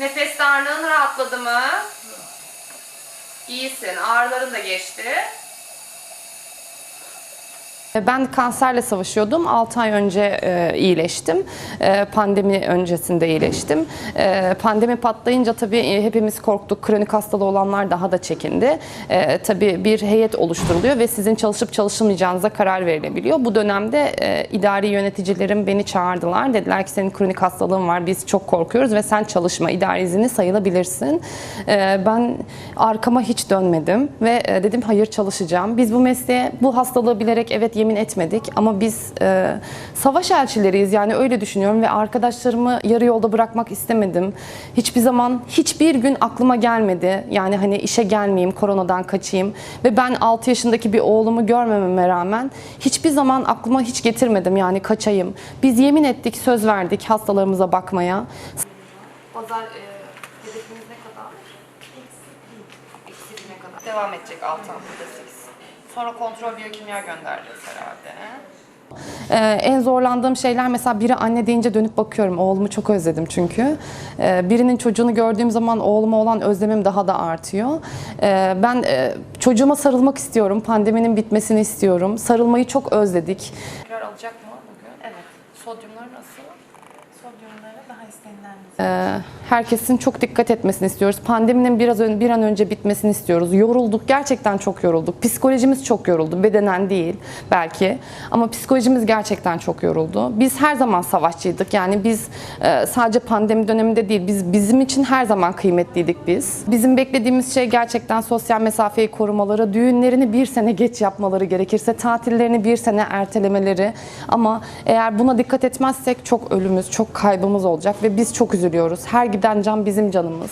Nefes darlığın rahatladı mı? İyisin. Ağrıların da geçti. Ben kanserle savaşıyordum. 6 ay önce e, iyileştim. E, pandemi öncesinde iyileştim. E, pandemi patlayınca tabii e, hepimiz korktuk. Kronik hastalığı olanlar daha da çekindi. E, tabii bir heyet oluşturuluyor ve sizin çalışıp çalışılmayacağınıza karar verilebiliyor. Bu dönemde e, idari yöneticilerim beni çağırdılar. Dediler ki senin kronik hastalığın var. Biz çok korkuyoruz ve sen çalışma. idari izni sayılabilirsin. E, ben arkama hiç dönmedim ve e, dedim hayır çalışacağım. Biz bu mesleğe bu hastalığı bilerek evet yemin etmedik ama biz e, savaş elçileriyiz yani öyle düşünüyorum ve arkadaşlarımı yarı yolda bırakmak istemedim. Hiçbir zaman hiçbir gün aklıma gelmedi. Yani hani işe gelmeyeyim, koronadan kaçayım ve ben 6 yaşındaki bir oğlumu görmememe rağmen hiçbir zaman aklıma hiç getirmedim yani kaçayım. Biz yemin ettik, söz verdik hastalarımıza bakmaya. Pazar hedefimiz ne kadar? Eksi ne kadar? Devam edecek 6 haftada 8. Sonra kontrol biyokimya göndereceğiz herhalde. Ee, en zorlandığım şeyler mesela biri anne deyince dönüp bakıyorum. Oğlumu çok özledim çünkü. Ee, birinin çocuğunu gördüğüm zaman oğluma olan özlemim daha da artıyor. Ee, ben e, çocuğuma sarılmak istiyorum. Pandeminin bitmesini istiyorum. Sarılmayı çok özledik. Tekrar alacak mı bugün? Evet. Sodyumları nasıl? Ee, herkesin çok dikkat etmesini istiyoruz. Pandeminin biraz ön, bir an önce bitmesini istiyoruz. Yorulduk, gerçekten çok yorulduk. Psikolojimiz çok yoruldu, bedenen değil belki. Ama psikolojimiz gerçekten çok yoruldu. Biz her zaman savaşçıydık. Yani biz e, sadece pandemi döneminde değil, biz bizim için her zaman kıymetliydik biz. Bizim beklediğimiz şey gerçekten sosyal mesafeyi korumaları, düğünlerini bir sene geç yapmaları gerekirse, tatillerini bir sene ertelemeleri. Ama eğer buna dikkat etmezsek çok ölümümüz, çok kaybımız olacak ve biz çok üzülüyoruz. Her giden can bizim canımız.